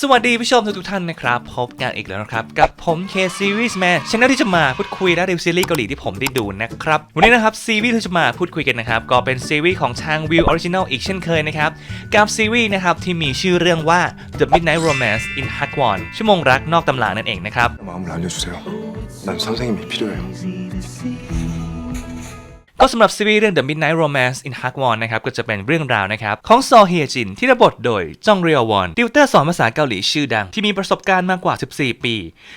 สวัสดีผู้ชมทุกๆท่านนะครับ พบกันอีกแล้วนะครับ กับผม K Series Man ช่องที่จะมาพูดคุยและรีวิวซีรีส์เกาหลีที่ผมได้ดูนะครับ วันนี้นะครับซีรีส์ที่จะมาพูดคุยกันนะครับ ก็เป็นซีรีส์ของทาง View Original อีกเช่นเคยนะครับ กับซีรีส์นะครับที่มีชื่อเรื่องว่า The Midnight Romance in Hagwon ชั่วโมงรักนอกตำรานั่นเองนะครับ 마음을 알려주세요. 난 선생님이 필요해요. ก็สำหรับซีรีส์เรื่อง The Midnight Romance in h a k w o n นะครับก็จะเป็นเรื่องราวนะครับของซอเฮียจินที่รับบทโดยจองเรียววอนติวเตอร์สอนภาษาเกาหลีชื่อดัง ที่มีประสบการณ์มากกว่า 14 ปี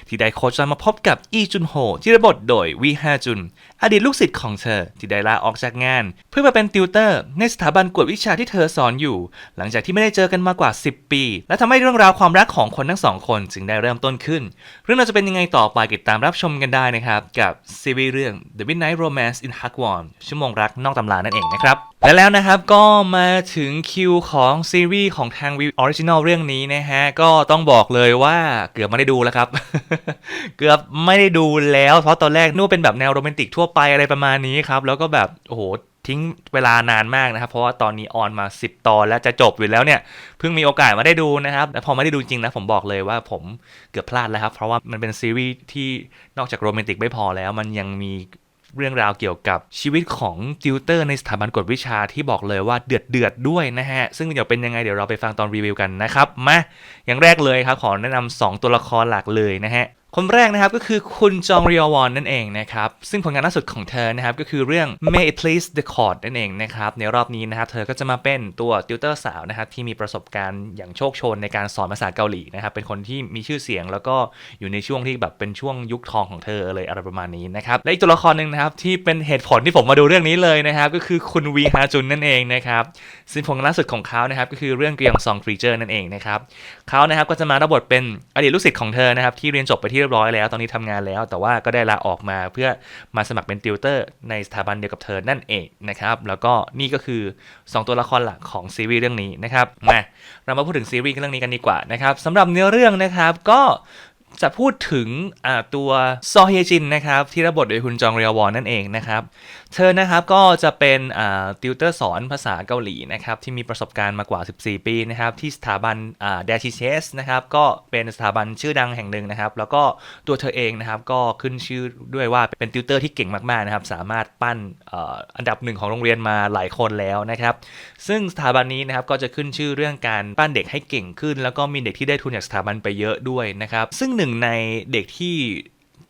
ที่ได้โคจรมาพบกับอีจุนโฮที่รับบทโดยวีฮาจุน อดีตลูกศิษย์ของเธอที่ได้ลาออกจากงาน เพื่อมาเป็นติวเตอร์ ในสถาบันกวดวิชาที่เธอสอนอยู่ หลังจากที่ไม่ได้เจอกันมากว่า 10 ปี และทำให้เรื่องราวความรักของคนทั้งสองคนจึงได้เริ่มต้นขึ้น เรื่องราวจะเป็นยังไงต่อไปติดตามรับชมกันได้นะครับ กับซีรีส์เรื่อง The Midnight Romance in Hagwon ชั่วโมงรักนอกตำรานั่นเองนะครับ และแล้วนะครับก็มาถึงคิวของซีรีส์ของทางวิวออริจินอลเรื่องนี้นะฮะ ก็ต้องบอกเลยว่าเกือบไม่ได้ดูแล้วครับ เกือบไม่ได้ดูแล้ว เพราะตอนแรกนึกว่าเป็นแบบแนวโรแมนติกทั่วไปอะไรประมาณนี้ครับ แล้วก็แบบ โอ้โห ทิ้งเวลานานมากนะครับ เพราะว่าตอนนี้ออนมา 10 ตอนแล้วจะจบอยู่แล้วเนี่ย เพิ่งมีโอกาสมาได้ดูนะครับแต่พอไม่ได้ดูจริงนะผมบอกเลยว่าผมเกือบพลาดแล้วครับเพราะว่ามันเป็นซีรีส์ที่นอกจากโรแมนติกไม่พอแล้ว มันยังมี เรื่องราวเกี่ยวกับชีวิตของติวเตอร์ในสถาบันกฎวิชาที่บอกเลยว่าเดือดเดือดๆด้วยนะฮะ ซึ่งเดี๋ยวเป็นยังไงเดี๋ยวเราไปฟังตอนรีวิวกันนะครับ มา อย่างแรกเลยครับ ขอแนะนำสองตัวละครหลักเลยนะฮะ คนแรกนะครับก็คือคุณจองเรียววอนนั่นเองนะครับ ซึ่งผลงานล่าสุดของเธอนะครับก็คือเรื่อง May It Please the Court นั่นเองนะครับ ในรอบนี้นะครับเธอก็จะมาเป็นตัวติวเตอร์สาวนะครับที่มีประสบการณ์อย่างโชคชนในการสอนภาษาเกาหลีนะครับ เป็นคนที่มีชื่อเสียงแล้วก็อยู่ในช่วงที่แบบเป็นช่วงยุคทองของเธอเลยอะไรประมาณนี้นะครับ และอีกตัวละครหนึ่งนะครับที่เป็นเหตุผลที่ผมมาดูเรื่องนี้เลยนะครับก็คือคุณวีฮาจุนนั่นเองนะครับซึ่งผลงานล่าสุดของเขานะครับก็คือเรื่องเกียงซองครีเจอร์นั่นเองนะครับเขานะครับก็จะมารับบทเป็นอดีตลูกศิษย์ของเธอนะครับที่เรียนจบไปที่เรียบร้อยแล้ว ตอนนี้ทำงานแล้ว แต่ว่าก็ได้ลาออกมาเพื่อมาสมัครเป็นติวเตอร์ในสถาบันเดียวกับเธอนั่นเองนะครับ แล้วก็นี่ก็คือ 2 ตัวละครหลักของซีรีส์เรื่องนี้นะครับ มา เรามาพูดถึงซีรีส์เรื่องนี้กันดีกว่านะครับสำหรับเนื้อเรื่องนะครับก็ จะพูดถึงตัวซอเฮจินนะครับที่รับบทโดยคุณจองเรียววอนนั่นเองนะครับเธอนะครับก็จะเป็นติวเตอร์สอนภาษาเกาหลีนะครับที่มีประสบการณ์มากว่า 14 ปีนะครับที่สถาบันอ่าเดชิเชสนะครับก็เป็นสถาบันชื่อดังแห่งหนึ่งนะครับ แล้วก็ตัวเธอเองนะครับก็ขึ้นชื่อด้วยว่าเป็นติวเตอร์ที่เก่งมากๆนะครับสามารถปั้นออันดับหนึ่งของโรงเรียนมาหลายคนแล้วนะครับซึ่งสถาบันนี้นะครับก็จะขึ้นชื่อเรื่องการปั้นเด็กให้เก่งขึ้น แล้วก็มีเด็กที่ได้ทุนจากสถาบันไปเยอะด้วยนะครับซึ่งหนึ่งในเด็กที่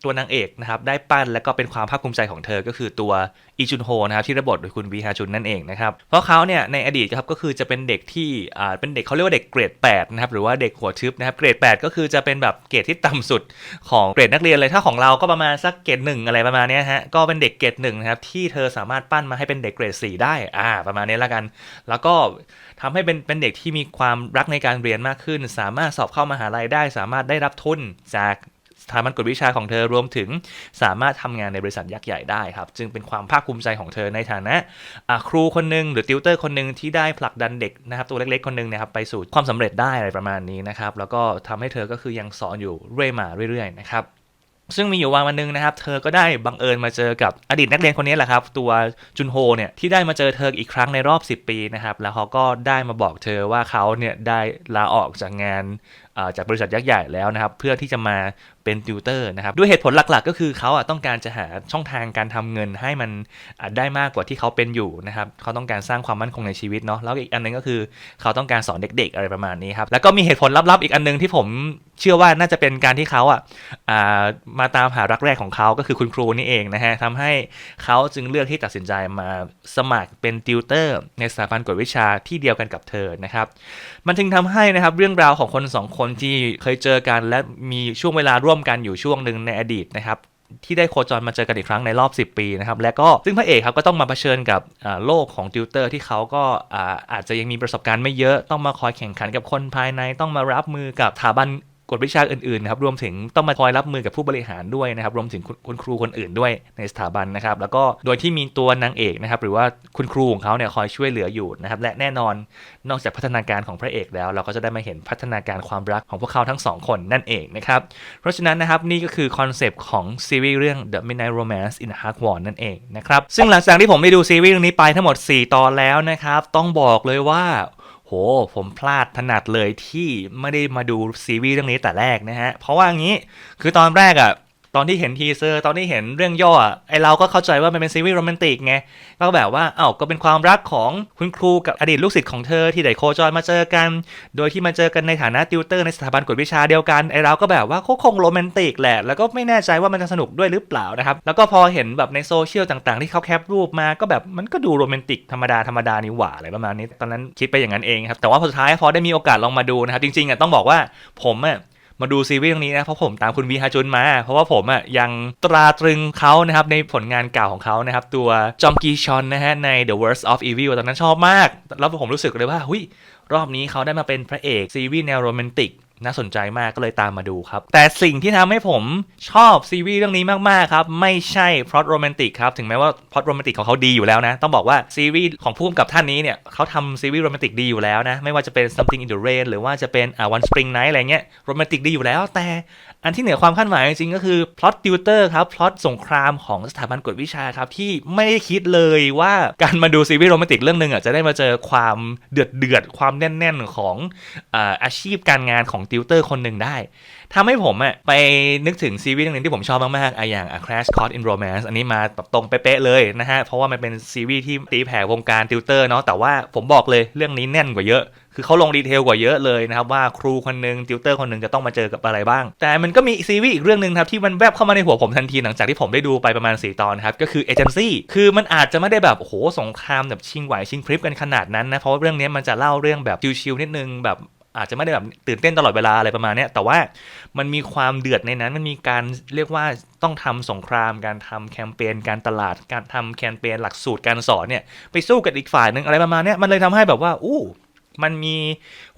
ตัวนางเอกนะครับได้ปั้นและก็เป็นความภาคภูมิใจของเธอก็คือตัวอีจุนโฮนะครับที่รับบทโดยคุณวีฮาจุนนั่นเองนะครับเพราะเขาเนี่ยในอดีตครับก็คือจะเป็นเด็กที่อ่าเป็นเด็กเขาเรียกว่าเด็กเกรด8นะครับหรือว่าเด็กหัวทึบนะครับเกรด 8 ก็คือจะเป็นแบบเกรดที่ต่ำสุดของเกรดนักเรียนเลยถ้าของเราก็ประมาณสักเกรดหนึ่งอะไรประมาณนี้ฮะก็เป็นเด็กเกรดหนึ่งนะครับที่เธอสามารถปั้นมาให้เป็นเด็กเกรด4ได้อ่าประมาณนี้ละกัน แล้วก็ทำให้เป็นเป็นเด็กที่มีความรักในการเรียนมากขึ้น สามารถสอบเข้ามหาลัยได้ สามารถได้รับทุนจาก สถาบันกวดวิชาของเธอรวมถึงสามารถทำงานในบริษัทยักษ์ใหญ่ได้ครับ จึงเป็นความภาคภูมิใจของเธอในฐานะอ่าครูคนหนึ่งหรือติวเตอร์คนหนึ่งที่ได้ผลักดันเด็กนะครับตัวเล็กๆคนหนึ่งนะครับไปสู่ความสำเร็จได้อะไรประมาณนี้นะครับแล้วก็ทำให้เธอก็คือยังสอนอยู่เรื่อยมาเรื่อยๆนะครับซึ่งมีอยู่วันวันหนึ่งนะครับ เธอก็ได้บังเอิญมาเจอกับอดีตนักเรียนคนนี้แหละครับ ตัวจุนโฮเนี่ยที่ได้มาเจอเธออีกครั้งในรอบ 10 ปีนะครับ แล้วเขาก็ได้มาบอกเธอว่าเขาเนี่ยได้ลาออกจากงานจากบริษัทยักษ์ใหญ่แล้วนะครับเพื่อที่จะมาเป็นติวเตอร์นะครับด้วยเหตุผลหลักๆ ก็คือเขาอะต้องการจะหาช่องทางการทำเงินให้มันได้มากกว่าที่เขาเป็นอยู่นะครับเขาต้องการสร้างความมั่นคงในชีวิตเนาะแล้วอีกอันหนึงก็คือเขาต้องการสอนเด็ก ๆ อะไรประมาณนี้ครับแล้วก็มีเหตุผลลับๆอีกอันหนึงที่ผมเชื่อว่าน่าจะเป็นการที่เขาอะมาตามหารักแรกของเขาก็คือคุณครูนี่เองนะฮะทำให้เขาจึงเลือกที่ตัดสินใจมาสมัครเป็นติวเตอร์ในสถาบันกวดวิชาที่เดียวกันกับเธอนะครับมันจึงทำให้นะครับเรื่องราวของคนสองคนที่เคยเจอกัน และมีช่วงเวลาร่วมกันอยู่ช่วงหนึ่งในอดีตนะครับที่ได้โคจรมาเจอกันอีกครั้งในรอบ 10 ปีนะครับ และก็ซึ่งพระเอกครับก็ต้องมาเผชิญกับโลกของติวเตอร์ที่เขาก็อาจจะยังมีประสบการณ์ไม่เยอะ ต้องมาคอยแข่งขันกับคนภายใน ต้องมารับมือกับสถาบัน กฎวิชาอื่นๆนะครับรวมถึงต้องมาคอยรับมือกับผู้บริหารด้วยนะครับรวมถึงคุณครูคนอื่นด้วยในสถาบันนะครับ แล้วก็โดยที่มีตัวนางเอกนะครับ หรือว่าคุณครูของเขาเนี่ยคอยช่วยเหลืออยู่นะครับ และแน่นอนนอกจากพัฒนาการของพระเอกแล้ว เราก็จะได้มาเห็นพัฒนาการความรักของพวกเขาทั้งสองคนนั่นเองนะครับ เพราะฉะนั้นนะครับนี่ก็คือคอนเซปต์ของซีรีส์เรื่อง The Midnight Romance in Hagwon นั่นเองนะครับซึ่งหลังจากที่ผมได้ดูซีรีส์เรื่องนี้ไปทั้งหมด 4 ตอนแล้วนะครับต้องบอกเลยว่า หผมพลาดถนัดเลยที่ไม่ได้มาดูซีรีส์เรื่องนี้แต่แรกนะฮะ เพราะว่างี้คือตอนแรกอะ ตอนที่เห็นทีเซอร์ตอนที่เห็นเรื่องย่ออไอเราก็เข้าใจว่ามันเป็นซีรีส์โรแมนติกไงก็แบบว่าเอ้าก็เป็นความรักของคุณครูกับอดีตลูกศิษย์ของเธอที่ได้โคจรมาเจอกัน โดยที่มาเจอกันในฐานะติวเตอร์ในสถาบันกวดวิชาเดียวกันไอเราก็แบบว่าเขาคงโรแมนติกแหละแล้วก็ไม่แน่ใจว่ามันจะสนุกด้วยหรือเปล่านะครับแล้วก็พอเห็นแบบในโซเชียลต่างๆ ที่เขาแคปรูปมาก็แบบมันก็ดูโรแมนติกธรรมดาธรรมดานี่หว่าอะไรประมาณนี้ตอนนั้นคิดไปอย่างนั้นเองครับแต่ว่าพอสุดท้ายพอได้มีโอกาสลองมาดูนะครับจริงๆอะต้องบอกว่าผมอะ มาดูซีรีส์เรื่องนี้นะเพราะผมตามคุณวีฮาจุนมา เพราะว่าผมอะยังตราตรึงเขานะครับในผลงานเก่าของเขานะครับตัวจอมกีชอนนะฮะใน The Worst of Evil ตอนนั้นชอบมาก แล้วผมรู้สึกเลยว่าหุยรอบนี้เขาได้มาเป็นพระเอกซีรีส์แนวโรแมนติก น่าสนใจมากก็เลยตามมาดูครับ แต่สิ่งที่ทำให้ผมชอบซีรีส์เรื่องนี้มากๆครับ ไม่ใช่พล็อตโรแมนติกครับ ถึงแม้ว่าพล็อตโรแมนติกของเขาดีอยู่แล้วนะ ต้องบอกว่าซีรีส์ของผู้กำกับท่านนี้เนี่ยเขาทำซีรีส์โรแมนติกดีอยู่แล้วนะ ไม่ว่าจะเป็น something in the rain หรือว่าจะเป็นอ่า one spring night อะไรเงี้ยโรแมนติกดีอยู่แล้ว แต่อันที่เหนือความคาดหมายจริงๆก็คือพล็อตติวเตอร์ครับพล็อตสงครามของสถาบันกวดวิชาครับที่ไม่ได้คิดเลยว่าการมาดูซีรีส์โรแมนติกเรื่องหนึ่งอะจะได้มาเจอความเดือดเดือดความแน่น ๆของอาอาชีพการงานของติวเตอร์คนหนึ่งได้ทำให้ผมอะไปนึกถึงซีรีส์หนึ่งที่ผมชอบมากๆอะอย่าง A Crash Course in Romance อันนี้มาตรงเป๊ะเลยนะฮะ เพราะว่ามันเป็นซีรีส์ที่ตีแผ่วงการติวเตอร์เนาะแต่ว่าผมบอกเลยเรื่องนี้แน่นกว่าเยอะคือเขาลงดีเทลกว่าเยอะเลยนะครับ ว่าครูคนหนึ่งติวเตอร์คนหนึ่งจะต้องมาเจอกับอะไรบ้าง แต่มันก็มีซีรีส์อีกเรื่องหนึ่งครับ ที่มันแวบเข้ามาในหัวผมทันทีหลังจากที่ผมได้ดูไปประมาณ 4 ตอนครับ ก็คือเอเจนซี่คือมันอาจจะไม่ได้แบบโอ้โหสงครามแบบชิงไหวชิงพริบกันขนาดนั้นนะ เพราะาเรื่องนี้มันจะเล่าเรื่องแบบชิวๆนิดนึงแบบ อาจจะไม่ได้แบบตื่นเต้นตลอดเวลาอะไรประมาณนี้แต่ว่ามันมีความเดือดในนั้น มันมีการเรียกว่าต้องทำสงคราม การทำแคมเปญ การตลาด การทำแคมเปญหลักสูตรการสอนเนี่ยไปสู้กับอีกฝ่ายหนึ่งอะไรประมาณนี้มันเลยทำให้แบบว่าอู้มันมี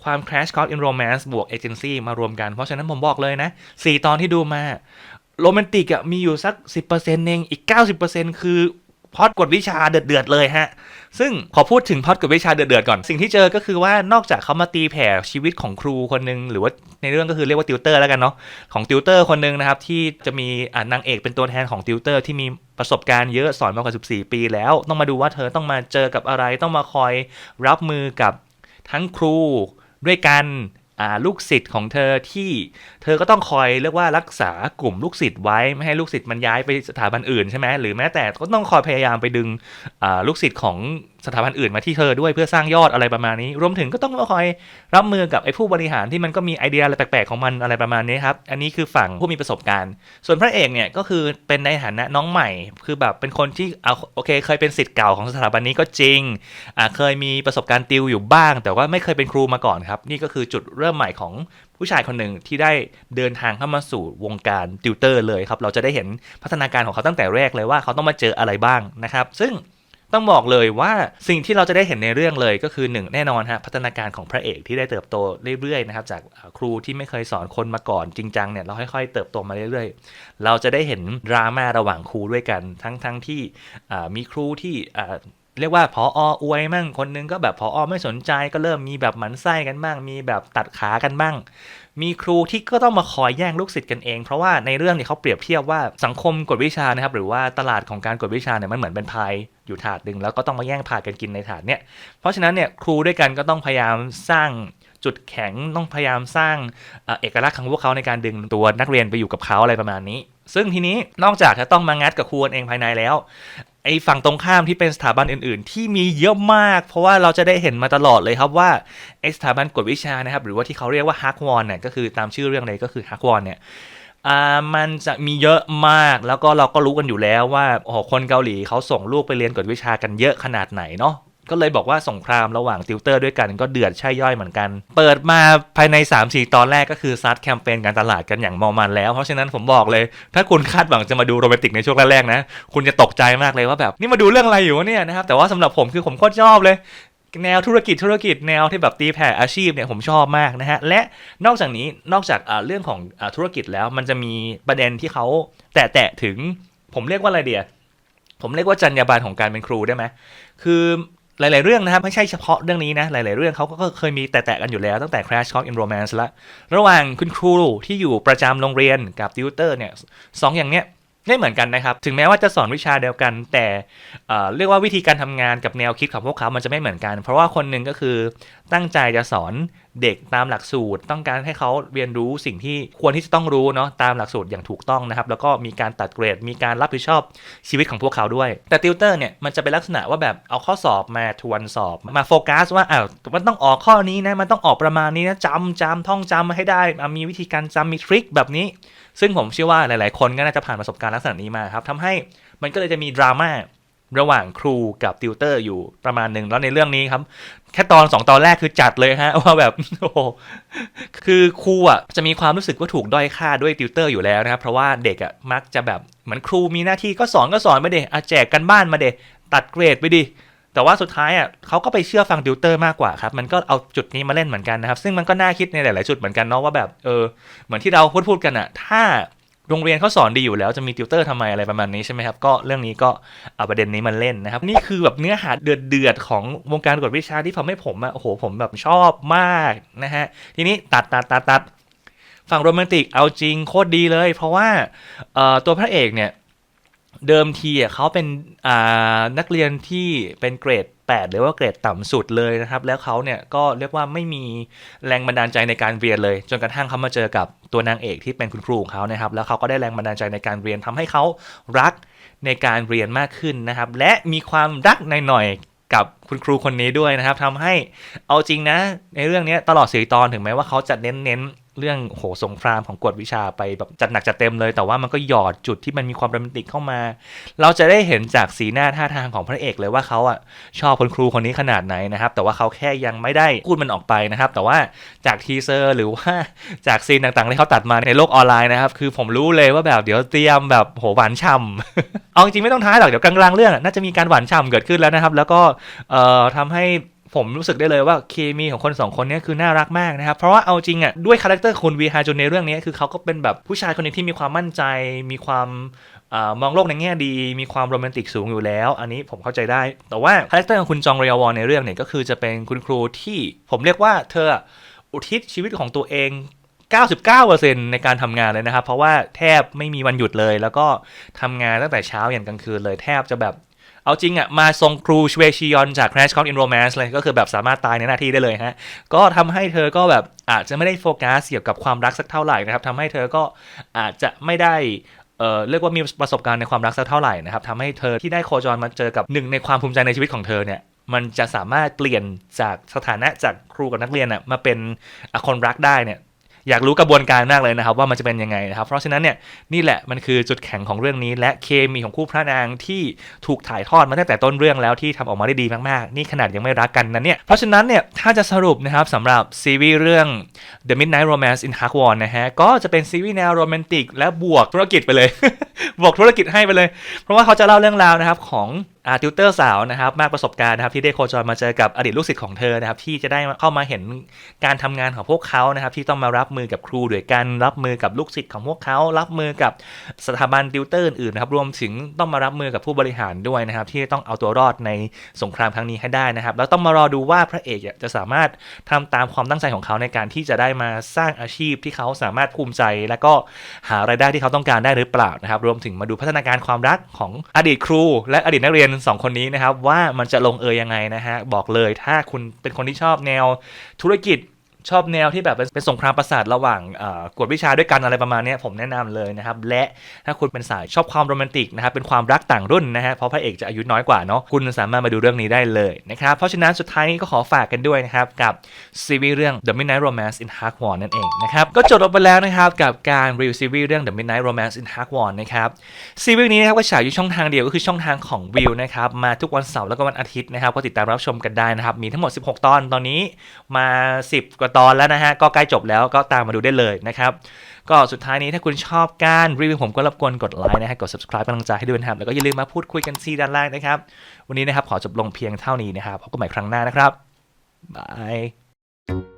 ความ Crash Course in Romance บวก Agency มารวมกัน เพราะฉะนั้นผมบอกเลยนะ 4 ตอนที่ดูมาโรแมนติกอะมีอยู่สัก 10%เองอีก 90%คือพอดกดวิชาเดือดๆเลยฮะ ซึ่งขอพูดถึงพอดกับวิชาเดือดๆก่อน สิ่งที่เจอก็คือว่านอกจากเขามาตีแผ่ชีวิตของครูคนหนึ่งหรือว่าในเรื่องก็คือเรียกว่าติวเตอร์แล้วกันเนาะของติวเตอร์คนหนึ่งนะครับที่จะมีนางเอกเป็นตัวแทนของติวเตอร์ที่มีประสบการณ์เยอะสอนมากกว่า 14 ปีแล้ว ต้องมาดูว่าเธอต้องมาเจอกับอะไร ต้องมาคอยรับมือกับทั้งครูด้วยกัน ลูกศิษย์ของเธอที่เธอก็ต้องคอยเรียกว่ารักษากลุ่มลูกศิษย์ไว้ไม่ให้ลูกศิษย์มันย้ายไปสถาบันอื่นใช่ไหมหรือแม้แต่ก็ต้องคอยพยายามไปดึงลูกศิษย์ของ สถาบันอื่นมาที่เธอด้วยเพื่อสร้างยอดอะไรประมาณนี้ รวมถึงก็ต้องมาคอยรับมือกับไอ้ผู้บริหารที่มันก็มีไอเดียอะไรแปลกๆของมันอะไรประมาณนี้ครับ อันนี้คือฝั่งผู้มีประสบการณ์ ส่วนพระเอกเนี่ยก็คือเป็นในฐานะน้องใหม่ คือแบบเป็นคนที่เอาโอเค เคยเป็นศิษย์เก่าของสถาบันนี้ก็จริงอ่าเคยมีประสบการณ์ติวอยู่บ้าง แต่ว่าไม่เคยเป็นครูมาก่อนครับ นี่ก็คือจุดเริ่มใหม่ของผู้ชายคนหนึ่งที่ได้เดินทางเข้ามาสู่วงการติวเตอร์เลยครับ เราจะได้เห็นพัฒนาการของเขาตั้งแต่แรกเลยว่าเขาต้องมาเจออะไรบ้างนะครับ ซึ่ง ต้องบอกเลยว่าสิ่งที่เราจะได้เห็นในเรื่องเลยก็คือหนึ่งแน่นอนฮะพัฒนาการของพระเอกที่ได้เติบโตเรื่อยๆนะครับจากครูที่ไม่เคยสอนคนมาก่อนจริงจังเนี่ยเราค่อยๆเติบโตมาเรื่อยๆ เราจะได้เห็นดราม่าระหว่างครูด้วยกันทั้งๆที่อ่มีครูที่เรียกว่าพออวยมั่งคนนึงก็แบบพออไม่สนใจก็เริ่มมีแบบหมันไส้กันบ้าง มีแบบตัดขากันบ้าง มีครูที่ก็ต้องมาคอยแย่งลูกศิษย์กันเอง เพราะว่าในเรื่องเนี่ยเขาเปรียบเทียบว่าสังคมกฎวิชานะครับหรือว่าตลาดของการกฎวิชาเนี่ยมันเหมือนเป็นพายอยู่ถาดหนึ่งแล้วก็ต้องมาแย่งพากันกินในถาดเนี่ยเพราะฉะนั้นเนี่ยครูด้วยกันก็ต้องพยายามสร้างจุดแข็งต้องพยายามสร้างเอกลักษณ์ของพวกเขาในการดึงตัวนักเรียนไปอยู่กับเขาอะไรประมาณนี้ ซึ่งทีนี้นอกจากจะต้องมางัดกับครูเองภายในแล้ว ไอ้ฝั่งตรงข้ามที่เป็นสถาบันอื่น ๆ ที่มีเยอะมาก เพราะว่าเราจะได้เห็นมาตลอดเลยครับว่าไอ้สถาบันกวดวิชานะครับ หรือว่าที่เขาเรียกว่าฮักวอนเนี่ยก็คือตามชื่อเรื่องเลยก็คือฮักวอนเนี่ยมันจะมีเยอะมากแล้วก็เราก็รู้กันอยู่แล้วว่าโอ้คนเกาหลีเขาส่งลูกไปเรียนกวดวิชากันเยอะขนาดไหนเนาะ ก็เลยบอกว่าสงครามระหว่างติวเตอร์ด้วยกันก็เดือดใช่ย่อยเหมือนกัน เปิดมาภายใน 3-4 ตอนแรกก็คือซัดแคมเปญการตลาดกันอย่างเมอมันแล้ว เพราะฉะนั้นผมบอกเลย ถ้าคุณคาดหวังจะมาดูโรแมนติกในช่วงแรกๆนะ คุณจะตกใจมากเลยว่าแบบ นี่มาดูเรื่องอะไรอยู่เนี่ยนะครับ แต่ว่าสำหรับผมคือผมโคตรชอบเลยแนวธุรกิจธุรกิจแนวที่แบบตีแผ่อาชีพเนี่ยผมชอบมากนะฮะ และนอกจากนี้นอกจากเรื่องของอธุรกิจแล้วมันจะมีประเด็นที่เขาแตะแตะถึงผมเรียกว่าอะไรเดียผมเรียกว่าจรรยาบรรณของการเป็นครูได้ไหมคือ หลาย ๆ เรื่องนะครับ ไม่ใช่เฉพาะเรื่องนี้นะ หลาย ๆ เรื่องเขาก็เคยมีแตะ ๆ กันอยู่แล้วตั้งแต่ Crash Course in Romance ละ ระหว่างคุณครูที่อยู่ประจำโรงเรียนกับติวเตอร์เนี่ยสองอย่างเนี้ยไม่เหมือนกันนะครับ ถึงแม้ว่าจะสอนวิชาเดียวกัน แต่เอ่อเรียกว่าวิธีการทำงานกับแนวคิดของพวกเขา มันจะไม่เหมือนกัน เพราะว่าคนหนึ่งก็คือตั้งใจจะสอนเด็กตามหลักสูตร ต้องการให้เขาเรียนรู้สิ่งที่ควรที่จะต้องรู้เนาะตามหลักสูตรอย่างถูกต้องนะครับ แล้วก็มีการตัดเกรด มีการรับผิดชอบชีวิตของพวกเขาด้วย แต่ติวเตอร์เนี่ยมันจะเป็นลักษณะว่าแบบเอาข้อสอบมาทวนสอบ มาโฟกัสว่าอ้าวมันต้องออกข้อนี้นะมันต้องออกประมาณนี้นะจำจำท่องจำมาให้ได้ มีวิธีการจำมีทริคแบบนี้ ซึ่งผมเชื่อว่าหลาย ๆ คนก็น่าจะผ่านประสบการณ์ลักษณะนี้มาครับทำให้มันก็เลยจะมีดราม่า ระหว่างครูกับติวเตอร์อยู่ประมาณหนึ่งแล้วในเรื่องนี้ครับ แค่ตอนสองตอนแรกคือจัดเลยฮะว่าแบบโอ้คือครูอะจะมีความรู้สึกว่าถูกด้อยค่าด้วยติวเตอร์อยู่แล้วนะครับ เพราะว่าเด็กอะมักจะแบบเหมือนครูมีหน้าที่ก็สอนก็สอนมาเดะแจกกันบ้านมาเดตัดเกรดไปดิแต่ว่าสุดท้ายอะเขาก็ไปเชื่อฟังติวเตอร์มากกว่าครับ มันก็เอาจุดนี้มาเล่นเหมือนกันนะครับ ซึ่งมันก็น่าคิดในหลาย ๆ จุดเหมือนกันเนาะว่าแบบเออเหมือนที่เราพูดพูดกันอะ ถ้า โรงเรียนเขาสอนดีอยู่แล้วจะมีติวเตอร์ทำไมอะไรประมาณนี้ใช่ไหมครับ ก็เรื่องนี้ก็เอาประเด็นนี้มาเล่นนะครับ นี่คือแบบเนื้อหาเดือดๆ ของวงการกฎวิชาที่ทำให้ผมอะโอ้โหผมแบบชอบมากนะฮะ ทีนี้ตัดตัดตัดตัดฝั่งโรแมนติกเอาจริงโคตรดีเลย เพราะว่าตัวพระเอกเนี่ยเดิมทีเขาเป็นนักเรียนที่เป็นเกรด 8 หรือว่าเกรดต่ำสุดเลยนะครับ แล้วเขาเนี่ยก็เรียกว่าไม่มีแรงบันดาลใจในการเรียนเลย จนกระทั่งเขามาเจอกับตัวนางเอกที่เป็นคุณครูของเขานะครับ แล้วเขาก็ได้แรงบันดาลใจในการเรียนทำให้เขารักในการเรียนมากขึ้นนะครับ และมีความรักหน่อยกับคุณครูคนนี้ด้วยนะครับทำให้เอาจริงนะ ในเรื่องนี้ตลอดสี่ตอนถึงแม้ว่าเขาจะเน้นๆ เรื่องโหสงครามของกวดวิชาไปแบบจัดหนักจัดเต็มเลย แต่ว่ามันก็หยอดจุดที่มันมีความโรแมนติกเข้ามา เราจะได้เห็นจากสีหน้าท่าทางของพระเอกเลยว่าเขาอะชอบคุณครูคนนี้ขนาดไหนนะครับ แต่ว่าเขาแค่ยังไม่ได้พูดมันออกไปนะครับ แต่ว่าจากทีเซอร์หรือว่าจากซีนต่างๆที่เขาตัดมาในโลกออนไลน์นะครับ คือผมรู้เลยว่าแบบเดี๋ยวเตรียมแบบโหหวานฉ่ำเอาจริงไม่ต้องท้ายหรอกเดี๋ยวกลางๆเรื่องน่าจะมีการหวานฉ่ำเกิดขึ้นแล้วนะครับ แล้วก็เอ่อทำให้ ผมรู้สึกได้เลยว่าเคมีของคนสองคนนี้คือน่ารักมากนะครับ เพราะว่าเอาจริงอะด้วยคาแรคเตอร์คุณวีฮาจุนในเรื่องนี้คือเขาก็เป็นแบบผู้ชายคนหนึงที่มีความมั่นใจ มีความอมองโลกในแง่ดี มีความโรแมนติกสูงอยู่แล้ว อันนี้ผมเข้าใจได้ แต่ว่าคาแรคเตอร์ของคุณจองเรียววอนในเรื่องเนี่ยก็คือจะเป็นคุณครูที่ผมเรียกว่าเธออุทิศชีวิตของตัวเอง99%ในการทำงานเลยนะครับ เพราะว่าแทบไม่มีวันหยุดเลย แล้วก็ทำงานตั้งแต่เช้ายันกลางคืนเลย แทบจะแบบ เอาจริงอะมาทรงครูชเวชิยอนจาก Crash Course in Romance เลยก็คือแบบสามารถตายในหน้าที่ได้เลยฮะ ก็ทำให้เธอก็แบบอาจจะไม่ได้โฟกัสเกี่ยวกับความรักสักเท่าไหร่นะครับทำให้เธอก็อาจจะไม่ได้เอ่อเรียกว่ามีประสบการณ์ในความรักสักเท่าไหร่นะครับทำให้เธอที่ได้โคจรมาเจอกับหนึ่งในความภูมิใจในชีวิตของเธอเนี่ยมันจะสามารถเปลี่ยนจากสถานะจากครูกับนักเรียนอะมาเป็นคนรักได้เนี่ย อยากรู้กระบวนการมากเลยนะครับ ว่ามันจะเป็นยังไงนะครับ เพราะฉะนั้นเนี่ยนี่แหละมันคือจุดแข็งของเรื่องนี้ และเคมีของคู่พระนางที่ถูกถ่ายทอดมาตั้งแต่ต้นเรื่องแล้วที่ทำออกมาได้ดีมากๆ นี่ขนาดยังไม่รักกันนะเนี่ยเพราะฉะนั้นเนี่ยถ้าจะสรุปนะครับสำหรับซีรีส์เรื่อง The Midnight Romance in Hagwon นะฮะก็จะเป็นซีรีส์แนวโรแมนติกและบวกธุรกิจไปเลย บวกธุรกิจให้ไปเลย เพราะว่าเขาจะเล่าเรื่องราวนะครับของ ติวเตอร์สาวนะครับมากประสบการณ์นะครับที่ได้โคจรมาเจอกับอดีตลูกศิษย์ของเธอนะครับที่จะได้เข้ามาเห็นการทำงานของพวกเขานะครับที่ต้องมารับมือกับครูด้วยกันรับมือกับลูกศิษย์ของพวกเขา รับมือกับสถาบันติวเตอร์อื่นนะครับรวมถึงต้องมารับมือกับผู้บริหารด้วยนะครับที่ต้องเอาตัวรอดในสงครามครั้งนี้ให้ได้นะครับแล้วต้องมารอดูว่าพระเอกจะสามารถทำตามความตั้งใจของเขาในการที่จะได้มาสร้างอาชีพที่เขาสามารถภูมิใจ และก็หารายได้ที่เขาต้องการได้หรือเปล่านะครับรวมถึงมาดูพัฒนาการความรักของอดีตครู และอดีตนักเรียนสองคนนี้นะครับว่ามันจะลงเอยยังไงนะฮะบอกเลยถ้าคุณเป็นคนที่ชอบแนวธุรกิจ ชอบแนวที่แบบเป็นสงครามประสาทระหว่างกวดวิชาด้วยกันอะไรประมาณนี้ผมแนะนำเลยนะครับ และถ้าคุณเป็นสายชอบความโรแมนติกนะครับเป็นความรักต่างรุ่นนะฮะเพราะพระเอกจะอายุน้อยกว่าเนาะคุณสามารถมาดูเรื่องนี้ได้เลยนะครับเพราะฉะนั้นสุดท้ายนี้ก็ขอฝากกันด้วยนะครับกับซีรีส์เรื่อง The Midnight Romance in Hagwon นั่นเองนะครับก็จบลงไปแล้วนะครับกับการรีวิวซีรีส์เรื่อง The Midnight Romance in Hagwon นะครับซีรีส์นี้นะครับก็ฉายอยู่ช่องทางเดียวก็คือช่องทางของวิวนะครับมาทุกวันเสาร์แล้วก็วันอาทิตย์นะครับก็ติดตามรับชมกันได้นะครับมีทั้งหมด 16 ตอนตอนนี้มา 10กว่าตอนแล้วนะฮะ ก็ใกล้จบแล้วก็ตามมาดูได้เลยนะครับ ก็สุดท้ายนี้ถ้าคุณชอบการรีวิวผมก็รบกวนกดไลค์นะฮะ กด subscribe กำลังใจให้ด้วยนะครับ แล้วก็อย่าลืมมาพูดคุยกันซีด้านล่างนะครับ วันนี้นะครับขอจบลงเพียงเท่านี้นะครับพบกันใหม่ครั้งหน้านะครับบาย